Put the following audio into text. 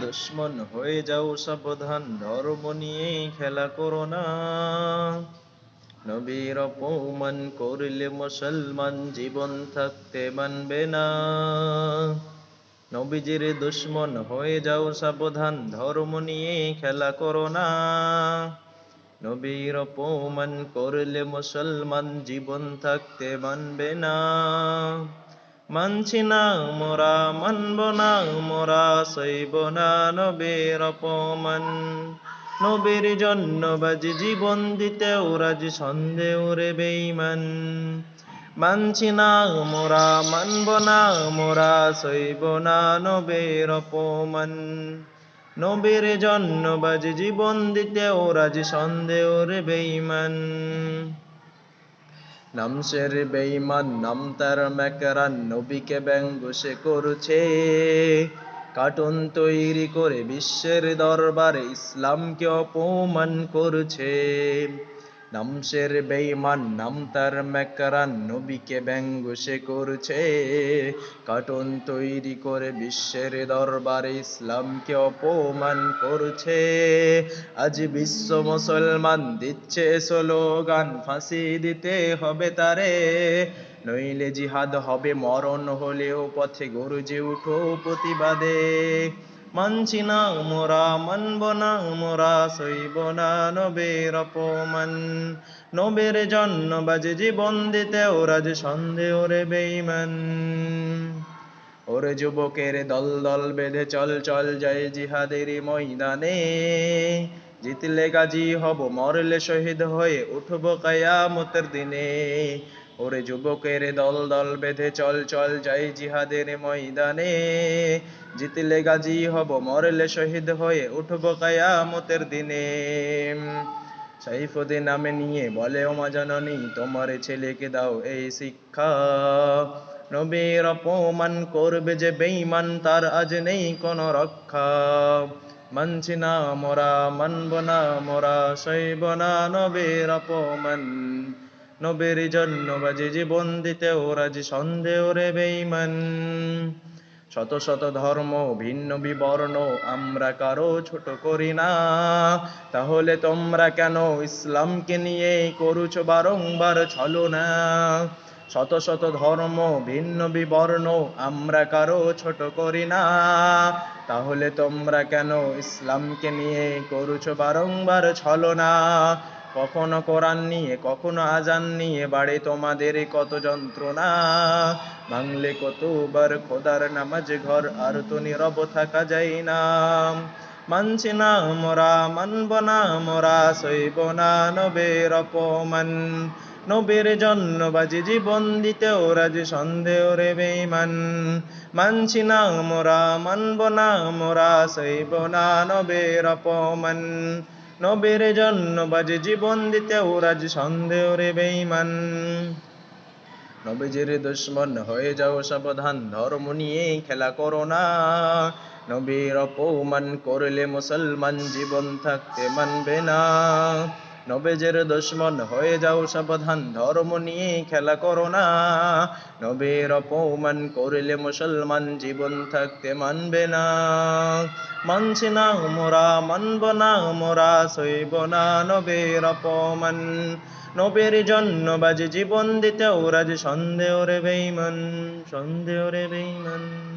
দুশ্মন হয়ে যাও সাবধান ধর্ম নিয়ে খেলা করো না। নবীর অপমান করলে মুসলমান জীবন থাকতে মানবে না। নবীজির দুশ্মন হয়ে যাও সাবধান ধর্ম নিয়ে খেলা করো না। নবীর অপমান করলে মুসলমান জীবন থাকতে মানবে না। মানছি না, মোরা মানব না, মোরা সইব না নবীর অপমান। নবীর জন্য বাজি জীবন দিতে ওরাজ সন্দেহ রে বেইমান মানছি না, মোরা মানব না, মোরা সইব না নবীর অপমান। নবীর জন্য বাজি জীবন দিতে ওরাজ সন্দেহ রে বেইমান নামসের বেঈমান, নাম তার মেকরান নবীকে ব্যঙ্গ সে করছে। কার্টুন তৈরি করে বিশ্বের দরবারে ইসলামকে অপমান করছে। নামসের বেঈমান, নাম তার ম্যাকরান, নবীকে ব্যঙ্গ সে করছে। কার্টুন তৈরি করে বিশ্বের দরবারে ইসলামকে অপমান করছে। আজ বিশ্ব মুসলমান দিচ্ছে স্লোগান, ফাঁসি দিতে হবে তারে। নইলে জিহাদ হবে মরণ হলেও পথে গরুজে উঠো প্রতিবাদে। মানছি না মোরা মানব না মোরা সইব না নবের অপমান। নবের জন্য বাজে জীবন দিতে ওরা যে সন্দেহ রে বেইমান ওরে যুবকের দল দল বেঁধে চল চল যায় জিহাদের ময়দানে। জিতলে গাজী হব, মরলে শহীদ হয়ে উঠব কায়ামতের দিনে। ওরে যুবকের দল দল বেঁধে চল চল যাই জিহাদের ময়দানে। জিতলে গাজী হব, মরলে শহীদ হয়ে উঠব কায়ামতের দিনে। সাইফুদ্দিন নামে নিয়ে বলে, ওমা জননী, তোমার ছেলেকে দাও এই শিক্ষা। নবীর অপমান করবে যে বেঈমান, তার আজ নেই কোনো রক্ষা। মানছি না, মোরা মানব না, মোরা সইব না, নবীর অপমান। নবীর জন্য বাজে জীবন দিতে ওরা যে সন্দেহ রে বেঈমান। শত শত ধর্ম, ভিন্ন বিবর্ণ, আমরা কারও ছোট করি না। তাহলে তোমরা কেন ইসলামকে নিয়ে করুছ বারংবার ছলো না? শত শত ধর্ম, ভিন্ন বিবর্ণ, আমরা কারও ছোট করি না। তাহলে তোমরা কেন ইসলামকে নিয়ে করুছ বারংবার ছলো না? কখনো কোরআন নিয়ে, কখনো আজান নিয়ে বাড়ে তোমাদের কত যন্ত্রণা। ভাঙলে কতবার খোদার নামাজ ঘর, আর তো নীরব থাকা যায় না। মানছি না মোরা মানব না মোরা সইব না নবের অপমান। নবীর জন্য বাজি জীবন দিতে ওরা যে সন্দেহ রে বেইমান মানছি না মোরা মানব না মোরা সইব না নবের অপমান। নবীর জন্য বাজে জীবন দিতে ওরা যে সন্দেহ রে বেইমান নবীজির দুশ্মন হয়ে যাও সাবধান, ধর্ম নিয়ে খেলা করো না। নবীর অপমান করলে মুসলমান জীবন থাকতে মানবে না। নবেজের দুশ্মন হয়ে যাও সাবধান, ধর্ম নিয়ে খেলা করো না। নবীর অপমান করলে মুসলমান জীবন থাকতে মানবে না। মানছি না মোরা মানব না মোরা সইব না নবীর অপমান। নবীর জন্য বাজে জীবন দিতে ওরা যে সন্দেহ রে বেইমান সন্দেহ রে বেইমান